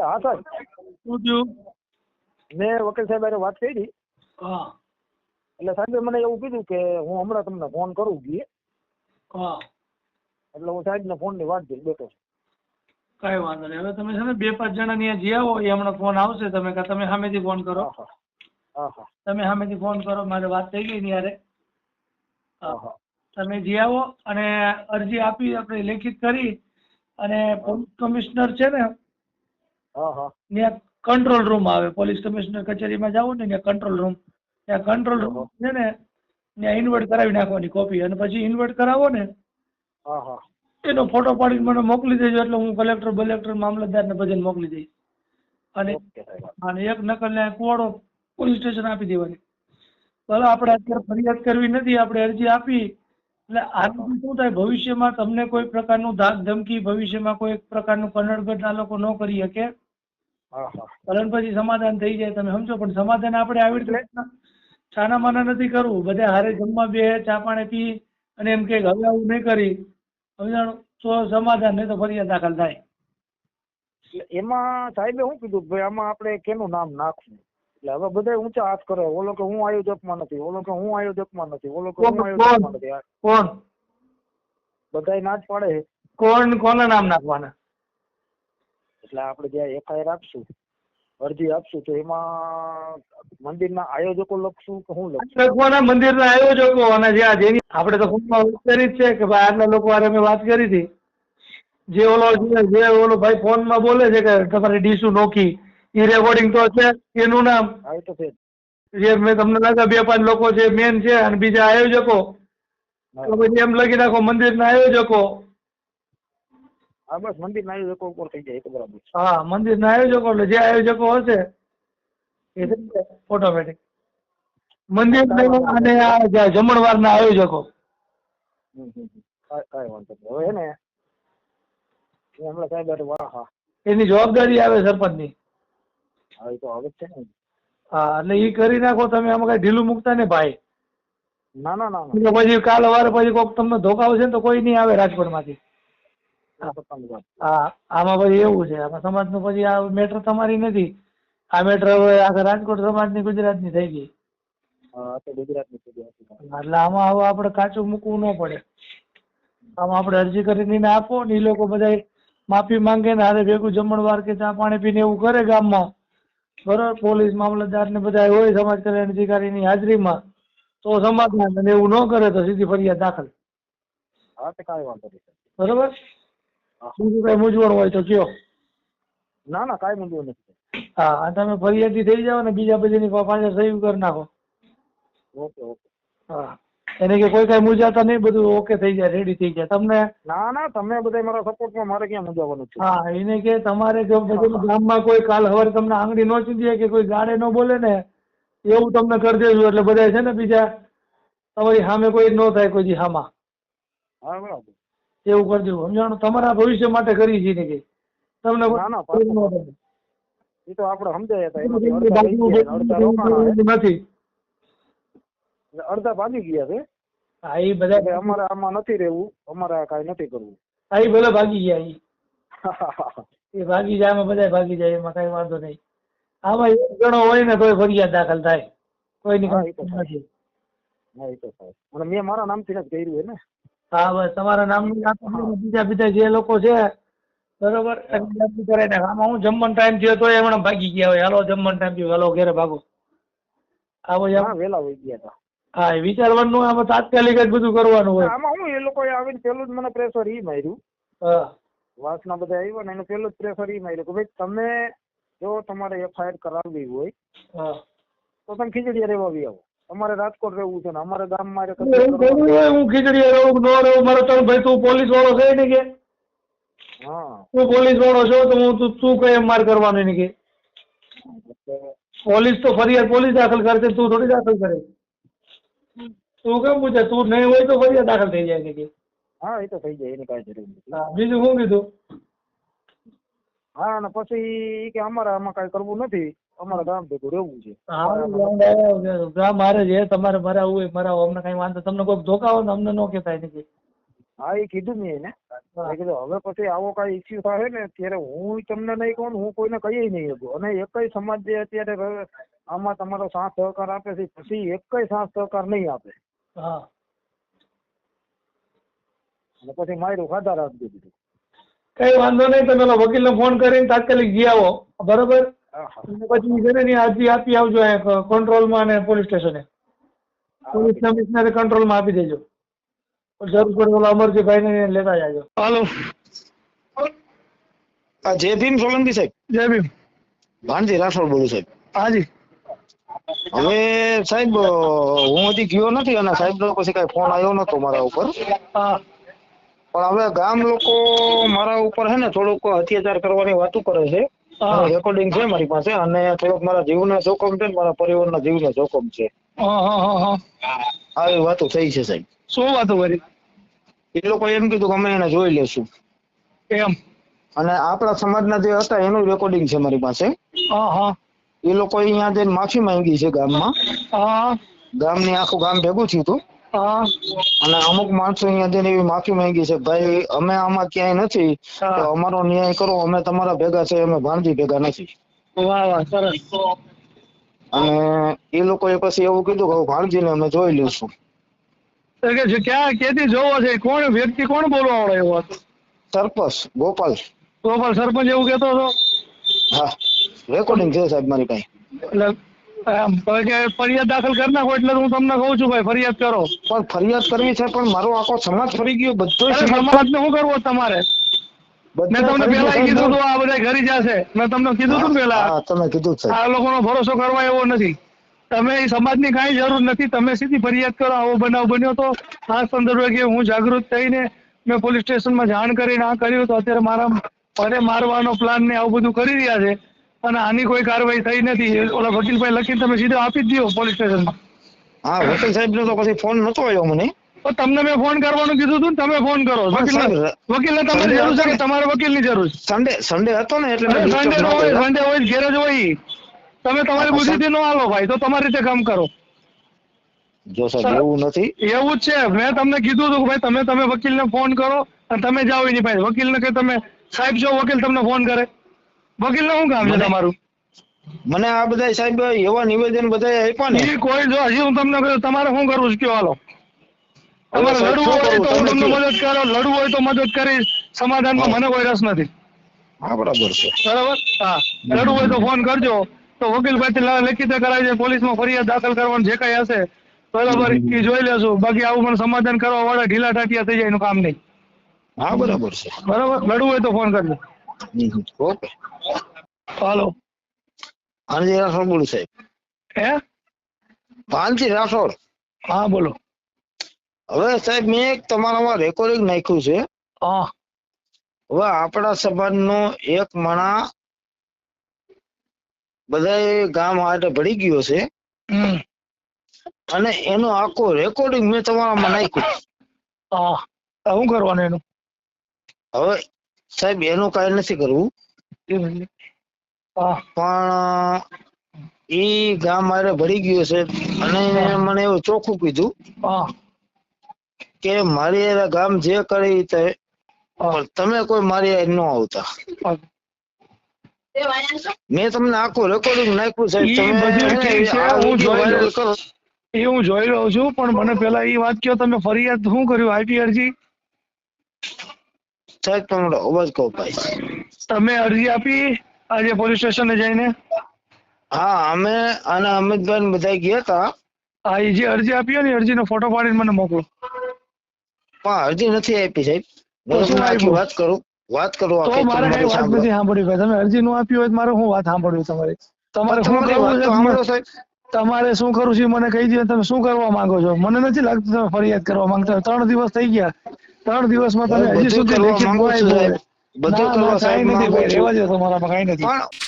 હા સર. શું થયું? મેં વકીલ સાહેબ અરે વાત કરી. એટલે સાહેબે મને એવું કીધું કે હું હમણાં તમને ફોન કરું ગીએ. એટલે હું સાહેબને ફોનની વાત જોઈ બેઠો કઈ વાંધો નહીં. હવે તમે છે ને બે પાંચ જણા ત્યાં જઈ આવો એ હમણાં ફોન આવશે તમે કે તમે સામેથી ફોન કરો. તમે સામેથી ફોન કરો મારે વાત થઈ ગઈ ત્યારે હા. હા તમે જઈ આવો અને અરજી આપી આપણે લેખિત કરી અને પોલીસ કમિશનર છે ને ત્યાં કંટ્રોલ રૂમ આવે. પોલીસ કમિશનર કચેરીમાં જાઓ ને ત્યાં કંટ્રોલ રૂમ ત્યાં કંટ્રોલ રૂમ છે ને ત્યાં ઇન્વર્ટ કરાવી નાખવાની કોપી અને પછી ઇન્વર્ટ કરાવો ને હા હા. એનો ફોટો પાડીને મને મોકલી દેજો એટલે હું કલેક્ટર બલેક્ટર મામલતદારને બધાને મોકલી દઈશ. અને અને એક નકલ ને કુવાડો પોલીસ સ્ટેશન આપી દેવાની. ભલે આપણે અત્યારે ફરિયાદ કરવી નથી આપણે અરજી આપી એટલે આનું શું થાય ભવિષ્યમાં તમને કોઈ પ્રકારનું ધાક ધમકી ભવિષ્યમાં કોઈ પ્રકારનું કનડગઢ આ લોકો ન કરી શકે. કારણ પછી સમાધાન થઈ જાય તમે સમજો પણ સમાધાન આપણે આવી રીતે છાના માના નથી કરવું. બધા હારે જમવા બે ચા પાણી પી અને એમ કે હવે આવું નહીં કરી. સમજાણું તો સમાધાન નહીં તો ફરિયાદ દાખલ થાય. એમાં સાહેબે શું કીધું ભાઈ આમાં આપણે કેનું નામ નાખવું? એટલે હવે બધા ઊંચા હાથ કરે. ઓલો કે હું આયોજકમાં નથી. ઓલો કે હું આયોજકમાં નથી. ઓલો કે હું? આયોજકમાં નથી. કોણ? બધા ના જ પાડે કોણ કોના નામ નાખવાના? એટલે આપણે જ્યાં એફઆઈઆર આપશું અરજી આપશું તો એમાં મંદિરના આયોજકો લખશું કે હું લખશું લખવાના મંદિરના આયોજકો અને જે આ જેની આપણે તો ફોનમાં વાત કરી છે કે ભાઈ આટલા લોકો વારે મેં વાત કરી હતી. જે ઓલો જે જે ઓલો ભાઈ ફોનમાં બોલે છે કે તમારી ડીશું નોખી. એ રેકોર્ડિંગ તો છે એનું નામ. જ. મેં તમને લાગે બે પાંચ લોકો છે મેન છે અને બીજા આયોજકો. તો પછી એમ લખી નાખો મંદિરના આયોજકો. હા બસ મંદિરના આયોજકો ઉપર થઈ જાય બરાબર હા હા મંદિરના આયોજકો એટલે જે આયોજકો હશે એ ઓટોમેટિક મંદિર અને આ જમણવાર જમણવારના આયોજકો. કાંઈ વાંધો નહીં. હવે ને એ સાહેબ વાહ હા. એની જવાબદારી આવે સરપંચની. હા એ તો જ છે ને. હા એટલે એ કરી નાખો તમે આમાં કઈ ઢીલું મૂકતા ને ભાઈ. ના ના ના ના. પછી કાલ સવારે પછી કોઈક તમને ધોકા આવશે ને તો કોઈ નહીં આવે રાજકોટમાંથી. વાત. હા આમાં પછી એવું છે આમાં સમાજનું પછી આ મેટર તમારી નથી. આ મેટર હવે આખા રાજકોટ સમાજની ગુજરાતની થઈ ગઈ. છે. એટલે આમાં હવે આપણે કાચું મૂકવું ન પડે. આમાં આપણે અરજી કરીને આપો ને એ લોકો બધા માફી માંગે ને હારે ભેગું જમણવાર કે ચા પાણી પીને એવું કરે ગામમાં. બરોબર પોલીસ મામલતદાર ને બધા હોય સમાજ કલ્યાણ અધિકારીની હાજરીમાં તો સમાધાન અને એવું ન કરે તો સીધી ફરિયાદ દાખલ. હા તો કાંઈ વાંધો નહીં બરોબર. બીજું કઈ મૂંઝવણ હોય તો કયો? ના ના કાંઈ મૂંઝવણ નથી હા તમે ફરિયાદી થઈ જાઓ ને બીજા બધાની પાછળ સહી કરી નાખો. Okay okay. હા. એને કે કોઈ કઈ મૂંઝાતા નહીં બધું ઓકે થઈ જાય રેડી થઈ જાય. તમને ના ના તમે બધા મારા સપોર્ટમાં મારે ક્યાં મૂંઝાવાનું છે? હા એને કે તમારે જો બધું ગામમાં કોઈ કાલ હવારે તમને આંગળી ન ચીંધીએ કે કોઈ ગાડે ન બોલે ને એવું તમને કરી દેજો. એટલે બધા છે ને બીજા તમારી સામે કોઈ ન થાય કોઈ દી હામાં. હા બરાબર. એવું કરજો સમજાણું? તમારા ભવિષ્ય માટે કરી છે ને કે. તમને ના, ના. એ તો આપણે સમજાયા. નથી. અડધા ભાગી ગયા છે. હા એ બધા અમારે આમાં નથી રહેવું અમારે કાંઈ નથી કરવું. હા એ ભલે ભાગી ગયા. એ ભાગી જાય આમાં બધા ભાગી જાય એમાં કઈ વાંધો નહીં. આમાં એક જણો હોય ને તોય ફરિયાદ દાખલ થાય. કંઈ હા એ તો થાય. અને મેં મારા નામથી જ કર્યું ને. હા બસ તમારા નામનું નામ બીજા બીજા જે લોકો છે બરોબર કરાય યાદી આમાં હું જમવાનો ટાઈમ થયો તો એમણે ભાગી ગયા હોય. હાલો જમવાનો ટાઈમ થયો હાલો ઘેરે ભાગો. આ પછી હા વેલા હોય ગયા હતા. હા એ વિચારવાનું આમાં તાત્કાલિક જ બધું કરવાનું હોય. આમાં હું એ લોકોએ આવીને પેલું જ મને પ્રેશર ઈ માર્યું. હા. વાસના બધા આવ્યા ને એનું પેલું જ પ્રેશર ઈ માર્યું કે ભાઈ તમે જો તમારે એફઆઈઆર કરાવવી હોય તો તમે ખીચડીયા રહેવા આવી આવો. અમારે રાજકોટ રહેવું છે ને અમારે ગામ મારે હું ખીચડી રહું ન રહું મારો તો ભાઈ તું પોલીસ વાળો છે ને કે? હા. તું પોલીસ વાળો છો તો હું તું તું કઈ માર કરવાનું ને કે? પોલીસ તો ફરિયાદ પોલીસ દાખલ કરશે તું થોડી દાખલ કરે તું કેમ પૂછે? તું નહીં હોય તો ફરી દાખલ થઈ જાય કે હા એ તો થઈ જાય એની કાંઈ જરૂર નથી. બીજું શું કીધું? હા અને પછી કે અમારે આમાં કઈ કરવું નથી. અમારા ગામ ભેગું રહેવું છે. ગામ મારે છે તમારે મરાવું હોય મરાવો અમને કઈ વાંધો તમને કોઈ ધોકાવો ને અમને નો કે થાય કે. હા એ કીધું મેં એને. કીધું હવે પછી આવો કઈ ઇસ્યુ થાય ને ત્યારે હું તમને નહીં કહું હું કોઈને કહીએ નહીં શકું. અને એકય સમાજ જે અત્યારે આમાં તમારો સાથ સહકાર આપે છે પછી એક સાથ સહકાર નહીં આપે. હા. અને પછી માર્યું ખાધા રાખી દીધું કઈ વાંધો નહીં તમે વકીલ ને ફોન કરીને તાત્કાલિક જઈ આવો. બરોબર? પછી છે ને અરજી આપી આવજો કંટ્રોલમાં અને પોલીસ સ્ટેશને પોલીસ કમિશનરે કંટ્રોલમાં આપી દેજો. જરૂર પડે ઓલા અમરજીભાઈને લેતા જાજો. હાલો. આ જય ભીમ સોલંકી સાહેબ. જય ભીમ. ભાણજી રાઠોડ બોલું સાહેબ. હાજી હવે સાહેબ હું હજી ગયો નથી અને સાહેબ નો પછી કઈ ફોન આવ્યો નતો મારા ઉપર. પણ હવે ગામ લોકો મારા ઉપર હે ને થોડુંક અત્યાચાર કરવાની વાતો કરે છે. રેકોર્ડિંગ છે મારી પાસે અને થોડોક મારા જીવના જોખમ છે મારા પરિવારના જીવના જોખમ છે. આવી વાતો થઈ છે સાહેબ. શું વાતો કરી? એ લોકો એમ કીધું કે અમે એને જોઈ લેશું એમ. અને આપણા સમાજના જે હતા એનું રેકોર્ડિંગ છે મારી પાસે. હા હા. એ લોકો અહીંયા જઈને માફી માંગી છે ગામમાં. ગામની આખું ગામ ભેગું થયું હતું. અને અમુક માણસો અહીંયા જઈને એવી માફી માંગી છે ભાઈ અમે આમાં ક્યાંય નથી. તો અમારો ન્યાય કરો અમે તમારા ભેગા છે અમે ભાણજી ભેગા નથી. વાહ વાહ સરસ. અને એ લોકોએ પછી એવું કીધું કે ભાણજીને અમે જોઈ લઈશું. કે જે ક્યાં કેથી જોવો છે? કોણ વ્યક્તિ કોણ બોલવા વાળો એવો હતો? સરપંચ ગોપાલ. ગોપાલ સરપંચ એવું કહેતો હતો? હા. રેકોર્ડિંગ છે સાહેબ મારી પાસે. એટલે ફરિયાદ દાખલ કરી નાખો એટલે હું તમને કહું છું ભાઈ ફરિયાદ કરો. પણ ફરિયાદ કરવી છે પણ મારો આખો સમાજ ફરી ગયો બધો સમાજ ને શું કરવો તમારે? મેં તમને પેલા કીધું હતું આ બધા ઘરી જશે મેં તમને કીધું હતું પેલા તમે કીધું છે. આ લોકોનો ભરોસો કરવા એવો નથી. તમે એ સમાજની કાંઈ જરૂર નથી તમે સીધી ફરિયાદ કરો આવો બનાવ બન્યો તો આ સંદર્ભે કે હું જાગૃત થઈને મેં પોલીસ સ્ટેશનમાં જાણ કરીને આ કર્યું તો અત્યારે મારા મને મારવાનો પ્લાન ને આવું બધું કરી રહ્યા છે. અને આની કોઈ કાર્યવાહી થઈ નથી. ઓલા વકીલભાઈ લખીને તમે સીધો આપી જ દો પોલીસ સ્ટેશનમાં હા વકીલ સાહેબ તો પછી ફોન નતો આવ્યો મને. તો તમને મેં ફોન કરવાનું કીધું હતું ને તમે ફોન કરો. વકીલ વકીલને તમારે જરૂર છે કે તમારે વકીલની જરૂર સન્ડે સન્ડે હતો ને એટલે સન્ડે નો ન હોય સન્ડે હોય ઘેર જ હોય. તમે તમારી બુદ્ધિથી નો હાલો ભાઈ તો તમારી રીતે કામ કરો. જો સાહેબ એવું નથી. એવું જ છે. મેં તમને કીધું હતું કે ભાઈ તમે તમે વકીલને ફોન કરો અને તમે જાઓ એની પાસે. વકીલને કે તમે સાહેબ જો વકીલ તમને ફોન કરે. વકીલને શું કામ છે તમારું? મને આ બધા સાહેબ એવા નિવેદન બધા આપ્યા ને. કોઈ જો હજી હું તમને કહ્યું તમારે શું કરવું છે કયો હાલો? તમારે લડવું હોય તો હું તમને મદદ કરો લડવું હોય તો મદદ કરીશ સમાધાનમાં મને કોઈ રસ નથી. હા બરાબર છે. બરાબર? હા. લડવું હોય તો ફોન કરજો. તો વકીલ પાસે લેખિત કરાવી છે પોલીસમાં ફરિયાદ દાખલ કરવાનું જે કઈ હશે બરાબર એ જોઈ લેશું બાકી આવું મને સમાધાન કરવા વાળા ઢીલા ટાટિયા થઈ જાય એનું કામ નહીં. હા બરાબર છે. બરાબર? લડવું હોય તો ફોન કરજો. ઓકે હાલો. ભાનજી રાઠોડ બોલું સાહેબ. હે? પાનજી રાઠોડ. હા બોલો. હવે સાહેબ મેં એક તમારામાં રેકોર્ડિંગ નાખ્યું છે. હા. હવે આપણા સંબંધનો એક માણા બધા ગામ હાટે ભળી ગયો છે. અને એનું આખું રેકોર્ડિંગ મેં તમારામાં નાખ્યું. હા. શું કરવાનું એનું? હવે સાહેબ એનું કાંઈ નથી કરવું. પણ એ ગામ મારે ભળી ગયો છે અને મને એવું ચોખ્ખું કીધું હા. કે મારી ગામ જે કરે તે તમે કોઈ મારી ન આવતા. મેં તમને આખું રેકોર્ડિંગ નાખ્યું સાહેબ તમે એ હું જોઈ રહ્યો છું પણ મને પેલા એ વાત કયો તમે ફરિયાદ શું કર્યું આઈપી અરજી સાહેબ તમારો અવાજ કહો ભાઈ. તમે અરજી આપી આજે પોલીસ સ્ટેશને જઈને? હા અમે અને અમિતભાઈ બધા ગયા હતા હા એ જે અરજી આપી ને અરજીનો ફોટો પાડીને મને મોકલો. પણ અરજી નથી આપી સાહેબ? વાત કરું વાત કરું તો મારે કઈ વાત નથી સાંભળવી ભાઈ. તમે અરજી નું આપ્યું હોય મારે હું વાત સાંભળવી તમારી? તમારે શું કરવું છે? તમારે શું કરવું છે મને કહી દો તમે શું કરવા માંગો છો? મને નથી લાગતું તમે ફરિયાદ કરવા માંગતા ત્રણ દિવસ થઈ ગયા. ત્રણ દિવસમાં તમે હું હજી બધું સુધી લેખિત. બધું કરવા સાહેબ નથી ભાઈ દો તમારામાં કઈ નથી